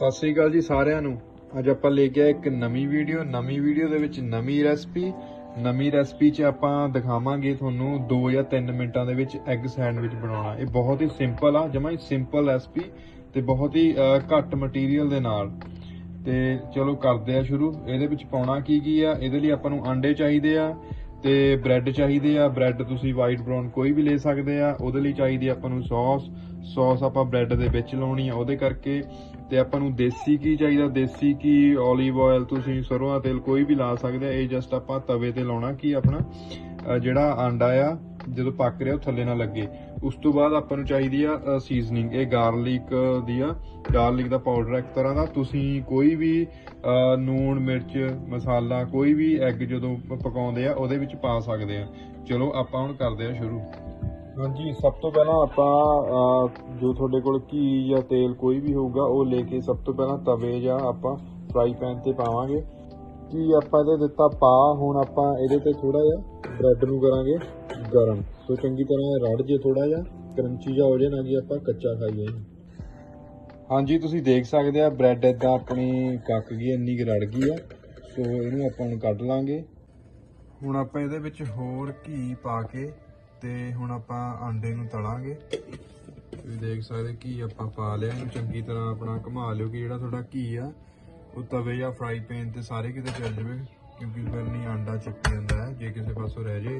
ਸਤਿ ਸ੍ਰੀ ਅਕਾਲ ਜੀ ਸਾਰਿਆਂ ਨੂੰ। ਅੱਜ ਆਪਾਂ ਲੈ ਕੇ ਆਏ ਇੱਕ ਨਵੀਂ ਵੀਡੀਓ ਨਵੀਂ ਵੀਡੀਓ ਦੇ ਵਿੱਚ ਨਵੀਂ ਰੈਸਪੀ ਨਵੀਂ ਰੈਸਪੀ 'ਚ ਆਪਾਂ ਦਿਖਾਵਾਂਗੇ ਤੁਹਾਨੂੰ 2 ਜਾਂ 3 ਮਿੰਟਾਂ ਦੇ ਵਿੱਚ ਐਗ ਸੈਂਡਵਿਚ ਬਣਾਉਣਾ। ਇਹ ਬਹੁਤ ਹੀ ਸਿੰਪਲ ਆ, ਜਮਾ ਹੀ ਸਿੰਪਲ ਰੈਸਪੀ ਤੇ ਬਹੁਤ ਹੀ ਘੱਟ ਮਟੀਰੀਅਲ ਦੇ ਨਾਲ। ਤੇ ਚਲੋ ਕਰਦੇ ਆ ਸ਼ੁਰੂ। ਇਹਦੇ ਵਿੱਚ ਪਾਉਣਾ ਕੀ ਕੀ ਆ? ਇਹਦੇ ਲਈ ਆਪਾਂ ਨੂੰ ਆਂਡੇ ਚਾਹੀਦੇ ਆ ਤੇ ਬ੍ਰੈਡ ਚਾਹੀਦੇ ਆ, ਬ੍ਰੈਡ ਤੁਸੀਂ ਵਾਈਟ ਬ੍ਰਾਊਨ ਕੋਈ ਵੀ ਲੈ ਸਕਦੇ ਆ, ਉਹਦੇ ਲਈ ਚਾਹੀਦੀ ਆਪਾਂ ਨੂੰ ਸੌਸ ਸੌਸ ਆਪਾਂ ਬ੍ਰੈਡ ਦੇ ਵਿੱਚ ਲਾਉਣੀ ਆ ਉਹਦੇ ਕਰਕੇ ਤੇ ਆਪਾਂ ਨੂੰ ਦੇਸੀ ਕੀ ਚਾਹੀਦਾ, ਦੇਸੀ ਕੀ 올ਿਵ ਆਇਲ ਤੁਸੀਂ ਸਰੋਂ ਦਾ ਤੇਲ ਕੋਈ ਵੀ ਲਾ ਸਕਦੇ ਆ, ਇਹ ਜਸਟ ਆਪਾਂ ਤਵੇ ਤੇ ਲਾਉਣਾ ਕੀ ਆਪਣਾ ਜਿਹੜਾ ਆਂਡਾ ਆ ਜਦੋਂ ਪੱਕ ਰਿਹਾ ਉਹ ਥੱਲੇ ਨਾ ਲੱਗੇ। ਉਸ ਤੋਂ ਬਾਅਦ ਆਪਾਂ ਨੂੰ ਚਾਹੀਦੀ ਆ ਸੀਜ਼ਨਿੰਗ ਇਹ ਗਾਰਲਿਕ ਦੀ ਆ। ਗਾਰਲਿਕ ਦਾ ਪਾਊਡਰ ਇੱਕ ਤਰ੍ਹਾਂ ਦਾ। ਤੁਸੀਂ ਕੋਈ ਵੀ ਅਹ, ਨੂਣ ਮਿਰਚ ਮਸਾਲਾ ਕੋਈ ਵੀ ਐਗ ਜਦੋਂ ਪਕਾਉਂਦੇ ਆ ਉਹਦੇ ਵਿੱਚ ਪਾ ਸਕਦੇ ਆ। ਚਲੋ ਆਪਾਂ ਹੁਣ ਕਰਦੇ ਆ ਸ਼ੁਰੂ। ਹਾਂਜੀ ਸਭ ਤੋਂ ਪਹਿਲਾਂ ਆਪਾਂ ਜੋ ਤੁਹਾਡੇ ਕੋਲ ਘੀ ਜਾਂ ਤੇਲ ਕੋਈ ਵੀ ਹੋਊਗਾ ਉਹ ਲੈ ਕੇ ਸਭ ਤੋਂ ਪਹਿਲਾਂ ਤਵੇ ਜਾਂ ਆਪਾਂ ਫਰਾਈ ਪੈਨ ਤੇ ਪਾਵਾਂਗੇ। ਕੀ ਆਪਾਂ ਇਹਦੇ ਦਿੱਤਾ ਪਾ ਹੁਣ ਆਪਾਂ ਇਹਦੇ ਤੇ ਥੋੜਾ ਜਿਹਾ ਬ੍ਰੈਡ ਨੂੰ ਕਰਾਂਗੇ। ਗਰਮ। ਸੋ ਚੰਗੀ ਤਰ੍ਹਾਂ ਰੜ ਜੇ ਥੋੜਾ ਜਿਹਾ ਕਰੰਚੀ ਜਿਹਾ ਹੋ ਜੇ, ਨਾ ਕਿ ਆਪਾਂ ਕੱਚਾ ਖਾਈਏ ਹਾਂਜੀ, ਤੁਸੀਂ ਦੇਖ ਸਕਦੇ ਆ ਬ੍ਰੈਡ ਇਦਾਂ ਆਪਣੀ ਕੱਕ ਗਈ, ਇੰਨੀ ਕੁ ਰੜ ਗਈ ਆ। ਸੋ ਇਹਨੂੰ ਆਪਾਂ ਹੁਣ ਕੱਢ ਲਾਂਗੇ। ਹੁਣ ਆਪਾਂ ਇਹਦੇ ਵਿੱਚ ਹੋਰ ਘੀ ਪਾ ਕੇ ਤੇ ਹੁਣ ਆਪਾਂ ਆਂਡੇ ਨੂੰ ਤਲਾਂਗੇ। ਤੁਸੀਂ ਦੇਖ ਸਕਦੇ ਘੀ ਆਪਾਂ ਪਾ ਲਿਆ, ਇਹਨੂੰ ਚੰਗੀ ਤਰ੍ਹਾਂ ਆਪਣਾ ਘੁਮਾ ਲਿਓ ਕਿ ਜਿਹੜਾ ਤੁਹਾਡਾ ਘੀ ਆ, ਉਹ ਤਵੇ ਜਾਂ ਫਰਾਈ ਪੈਨ ਤੇ ਸਾਰੇ ਕਿਤੇ ਚੱਲ ਜਾਵੇ, ਕਿਉਂਕਿ ਫਿਰ ਨਹੀਂ ਆਂਡਾ ਚਿਪਕ ਜਾਂਦਾ ਹੈ ਜੇ ਕਿਸੇ ਪਾਸੋਂ ਰਹਿ ਜੇ